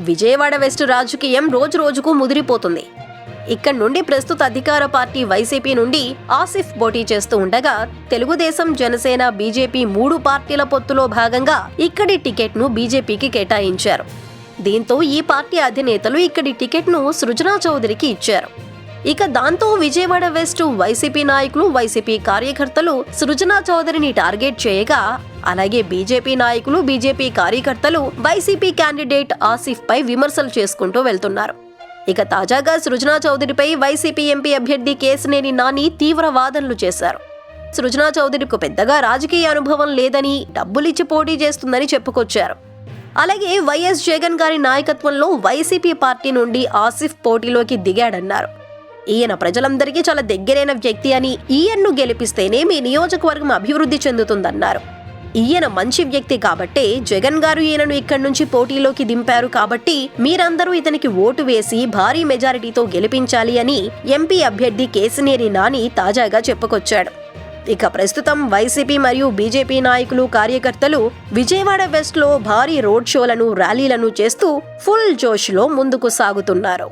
Vijayawada west రాజకీయం రోజు రోజుకు ముదిరిపోతుంది. ఇక్కడ నుండి ప్రస్తుత అధికార పార్టీ వైసీపీ నుండి ఆసిఫ్ పోటీ చేస్తూ ఉండగా తెలుగుదేశం జనసేన బీజేపీ మూడు పార్టీల పొత్తులో భాగంగా ఇక్కడి టికెట్ను బీజేపీకి కేటాయించారు. దీంతో ఈ పార్టీ అధినేతలు ఇక్కడి టికెట్ను సృజనా చౌదరికి ఇచ్చారు. ఇక దాంతో విజయవాడ వెస్ట్ వైసీపీ నాయకులు వైసీపీ కార్యకర్తలు సృజనా చౌదరిని టార్గెట్ చేయగా అలాగే బీజేపీ నాయకులు బీజేపీ కార్యకర్తలు వైసీపీ క్యాండిడేట్ ఆసిఫ్ పై విమర్శలు చేసుకుంటూ వెళ్తున్నారు. ఇక తాజాగా సృజనా చౌదరిపై వైసీపీ ఎంపీ అభ్యర్థి కేసినేని నాని తీవ్ర వాదనలు చేశారు. సృజనా చౌదరికి పెద్దగా రాజకీయ అనుభవం లేదని డబ్బులిచ్చి పోటీ చేస్తుందని చెప్పుకొచ్చారు. అలాగే వైఎస్ జగన్ గారి నాయకత్వంలో వైసీపీ పార్టీ నుండి ఆసిఫ్ పోటీలోకి దిగాడన్నారు. ఈయన ప్రజలందరికీ చాలా దగ్గరైన వ్యక్తి అని ఈయన్ను గెలిపిస్తేనే మీ నియోజకవర్గం అభివృద్ధి చెందుతుందన్నారు. ఈయన మంచి వ్యక్తి కాబట్టే జగన్ గారు ఈయనను ఇక్కడి నుంచి పోటీలోకి దింపారు కాబట్టి మీరందరూ ఇతనికి ఓటు వేసి భారీ మెజారిటీతో గెలిపించాలి అని ఎంపీ అభ్యర్థి కేసినేని నాని తాజాగా చెప్పుకొచ్చాడు. ఇక ప్రస్తుతం వైసీపీ మరియు బీజేపీ నాయకులు కార్యకర్తలు విజయవాడ వెస్ట్లో భారీ రోడ్ షోలను ర్యాలీలను చేస్తూ ఫుల్ జోష్లో ముందుకు సాగుతున్నారు.